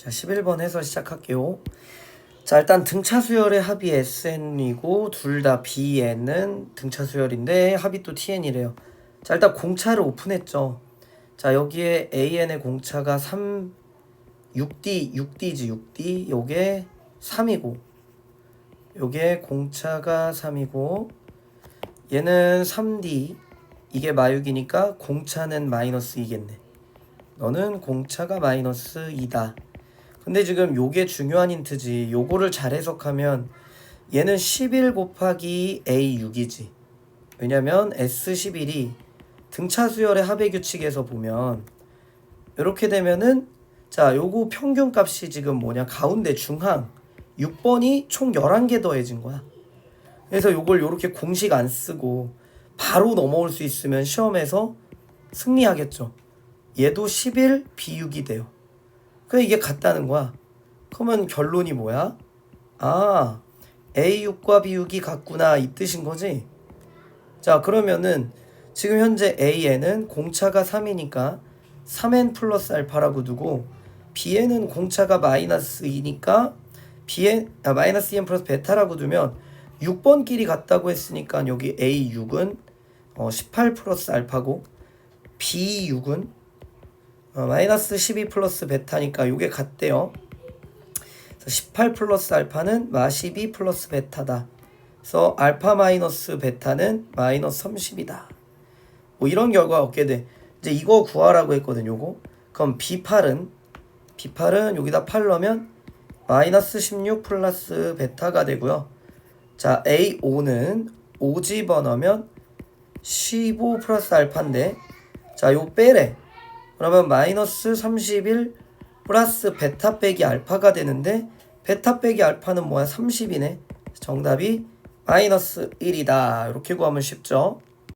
자, 11번 해서 시작할게요. 자, 일단 등차 수열의 합이 SN이고 둘 다 BN은 등차 수열인데 합이 또 TN이래요. 자, 일단 공차를 오픈했죠. 자, 여기에 AN의 공차가 3 6D 6D지 6D. 요게 3이고. 요게 공차가 3이고 얘는 3D. 이게 마육이니까 공차는 마이너스 2겠네. 너는 공차가 마이너스 2다. 근데 지금 요게 중요한 힌트지. 요거를 잘 해석하면 얘는 11 곱하기 A6이지. 왜냐면 S11이 등차 수열의 합의 규칙에서 보면 이렇게 되면은 자, 요거 평균 값이 지금 뭐냐? 가운데 중항 6번이 총 11개 더해진 거야. 그래서 요걸 요렇게 공식 안 쓰고 바로 넘어올 수 있으면 시험에서 승리하겠죠. 얘도 11 B6이 돼요. 그래 이게 같다는 거야. 그러면 결론이 뭐야? 아, A6과 B6이 같구나 이 뜻인 거지. 자, 그러면은 지금 현재 AN은 공차가 3이니까 3n 플러스 알파라고 두고 Bn은 공차가 마이너스 2니까 Bn 아, 마이너스 2n 플러스 베타라고 두면 6번끼리 같다고 했으니까 여기 A6은 어, 18 플러스 알파고 B6은 어, 마이너스 12 플러스 베타니까 요게 같대요. 그래서 18 플러스 알파는 마12 플러스 베타다. 그래서 알파 마이너스 베타는 마이너스 30이다. 뭐 이런 결과가 얻게 돼. 이제 이거 구하라고 했거든 요거. 그럼 B8은 B8은 여기다 8 넣으면 마이너스 16 플러스 베타가 되고요. 자 A5는 5 집어넣으면 15 플러스 알파인데 자 요 빼래. 그러면 마이너스 31 플러스 베타 빼기 알파가 되는데 베타 빼기 알파는 뭐야? 30이네. 정답이 마이너스 1이다. 이렇게 구하면 쉽죠